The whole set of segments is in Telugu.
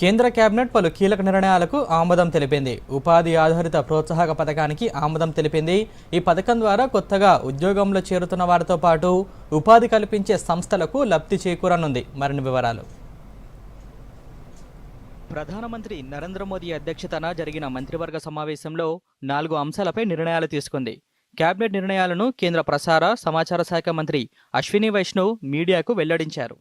కేంద్ర కేబినెట్ పలు కీలక నిర్ణయాలకు ఆమోదం తెలిపింది. ఉపాధి ఆధారిత ప్రోత్సాహక పథకానికి ఆమోదం తెలిపింది. ఈ పథకం ద్వారా కొత్తగా ఉద్యోగంలో చేరుతున్న వారితో పాటు ఉపాధి కల్పించే సంస్థలకు లబ్ధి చేకూరనుంది. మరిన్ని వివరాలు. ప్రధానమంత్రి నరేంద్ర మోదీ అధ్యక్షతన జరిగిన మంత్రివర్గ సమావేశంలో నాలుగు అంశాలపై నిర్ణయాలు తీసుకుంది. కేబినెట్ నిర్ణయాలను కేంద్ర ప్రసార సమాచార శాఖ మంత్రి అశ్విని వైష్ణవ్ మీడియాకు వెల్లడించారు.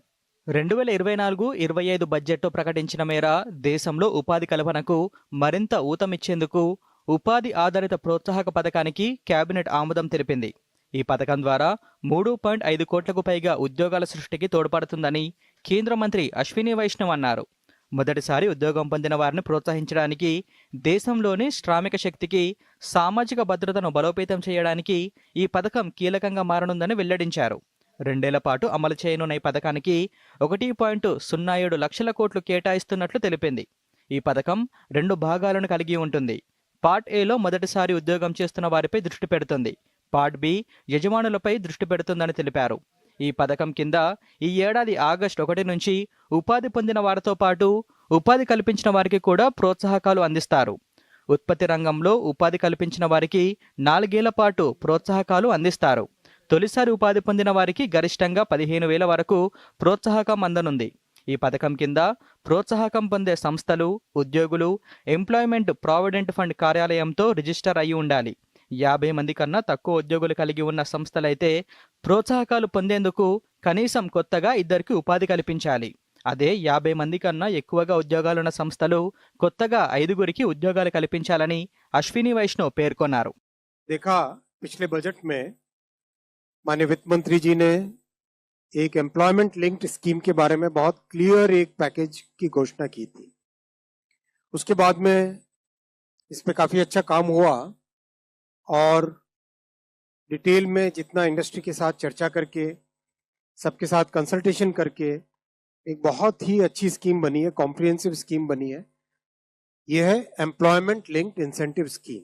రెండు వేల ఇరవై నాలుగు ఇరవై ఐదు బడ్జెట్ ప్రకటించిన మేర దేశంలో ఉపాధి కల్పనకు మరింత ఊతమిచ్చేందుకు ఉపాధి ఆధారిత ప్రోత్సాహక పథకానికి కేబినెట్ ఆమోదం తెలిపింది. ఈ పథకం ద్వారా మూడు పాయింట్ ఐదు కోట్లకు పైగా ఉద్యోగాల సృష్టికి తోడ్పడుతుందని కేంద్ర మంత్రి అశ్విని వైష్ణవ్ అన్నారు. మొదటిసారి ఉద్యోగం పొందిన వారిని ప్రోత్సహించడానికి దేశంలోని శ్రామిక శక్తికి సామాజిక భద్రతను బలోపేతం చేయడానికి ఈ పథకం కీలకంగా మారనుందని వెల్లడించారు. రెండేళ్ళ పాటు అమలు చేయనున్న ఈ పథకానికి ఒకటి పాయింట్ సున్నా ఏడు లక్షల కోట్లు కేటాయిస్తున్నట్లు తెలిపింది. ఈ పథకం రెండు భాగాలను కలిగి ఉంటుంది. పార్ట్ ఏలో మొదటిసారి ఉద్యోగం చేస్తున్న వారిపై దృష్టి పెడుతుంది. పార్ట్ బి యజమానులపై దృష్టి పెడుతుందని తెలిపారు. ఈ పథకం కింద ఈ ఏడాది ఆగస్టు ఒకటి నుంచి ఉపాధి పొందిన వారితో పాటు ఉపాధి కల్పించిన వారికి కూడా ప్రోత్సాహకాలు అందిస్తారు. ఉత్పత్తి రంగంలో ఉపాధి కల్పించిన వారికి నాలుగేళ్ళ పాటు ప్రోత్సాహకాలు అందిస్తారు. తొలిసారి ఉపాధి పొందిన వారికి గరిష్టంగా పదిహేను వేల వరకు ప్రోత్సాహకం అందనుంది ఈ పథకం కింద ప్రోత్సాహకం పొందే సంస్థలు ఉద్యోగులు ఎంప్లాయ్మెంట్ ప్రావిడెంట్ ఫండ్ కార్యాలయంతో రిజిస్టర్ అయి ఉండాలి యాభై మంది కన్నా తక్కువ ఉద్యోగులు కలిగి ఉన్న సంస్థలైతే ప్రోత్సాహకాలు పొందేందుకు కనీసం కొత్తగా ఇద్దరికి ఉపాధి కల్పించాలి అదే యాభై మంది కన్నా ఎక్కువగా ఉద్యోగాలున్న సంస్థలు కొత్తగా ఐదుగురికి ఉద్యోగాలు కల్పించాలని అశ్విని వైష్ణవ్ పేర్కొన్నారు देखा पिछले बजट में माननीय वित्त मंत्री जी ने एक एम्प्लॉयमेंट लिंक्ड स्कीम के बारे में बहुत क्लियर एक पैकेज की घोषणा की थी। उसके बाद में इस पे काफ़ी अच्छा काम हुआ और डिटेल में जितना इंडस्ट्री के साथ चर्चा करके, सबके साथ कंसल्टेशन करके एक बहुत ही अच्छी स्कीम बनी है कॉम्प्रिहेंसिव स्कीम बनी है। यह है एम्प्लॉयमेंट लिंक्ड इंसेंटिव स्कीम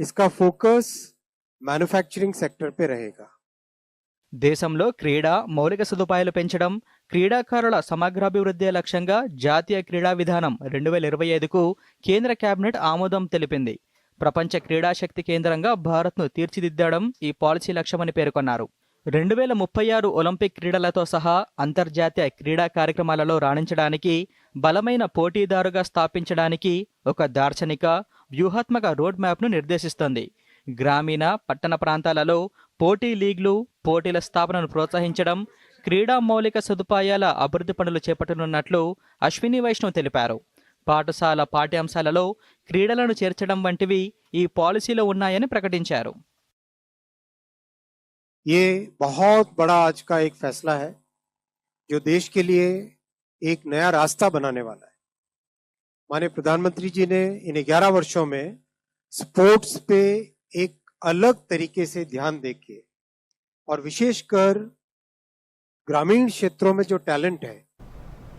इसका फोकस मैन्युफैक्चरिंग सेक्टर पे रहेगा। దేశంలో క్రీడా మౌలిక సదుపాయాలు పెంచడం క్రీడాకారుల సమగ్రాభివృద్ధి లక్ష్యంగా జాతీయ క్రీడా విధానం రెండు వేల ఇరవై ఐదుకు కేంద్ర కేబినెట్ ఆమోదం తెలిపింది. ప్రపంచ క్రీడాశక్తి కేంద్రంగా భారత్ను తీర్చిదిద్దడం ఈ పాలసీ లక్ష్యమని పేర్కొన్నారు. రెండు వేల ముప్పై ఆరు ఒలింపిక్ క్రీడలతో సహా అంతర్జాతీయ క్రీడా కార్యక్రమాలలో రాణించడానికి బలమైన పోటీదారుగా స్థాపించడానికి ఒక దార్శనిక వ్యూహాత్మక రోడ్ మ్యాప్ను నిర్దేశిస్తుంది. గ్రామీణ పట్టణ ప్రాంతాలలో పోటీ లీగ్లు పోటీల స్థాపనను ప్రోత్సహించడం క్రీడా మౌలిక సదుపాయాల అభివృద్ధి పనులు చేపట్టనున్నట్లు అశ్విని వైష్ణవ్ తెలిపారు పాఠశాల పాఠ్యాంశాలలో క్రీడలను చేర్చడం వంటివి ఈ పాలసీలో ఉన్నాయని ప్రకటించారు ये बहुत बड़ा आज का एक फैसला है जो देश के लिए एक नया रास्ता बनाने वाला है माननीय प्रधानमंत्री जी ने इन 11 वर्षों में स्पोर्ट्स पे एक अलग तरीके से ध्यान देके और विशेषकर ग्रामीण क्षेत्रों में जो टैलेंट है,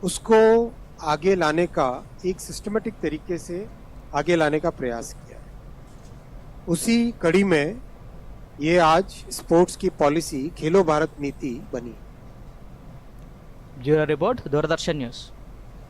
उसको आगे लाने का, एक सिस्टमेटिक तरीके से आगे लाने का प्रयास किया है। उसी कड़ी में ये आज स्पोर्ट्स की पॉलिसी खेलो भारत नीति बनी। Zero report Doordarshan news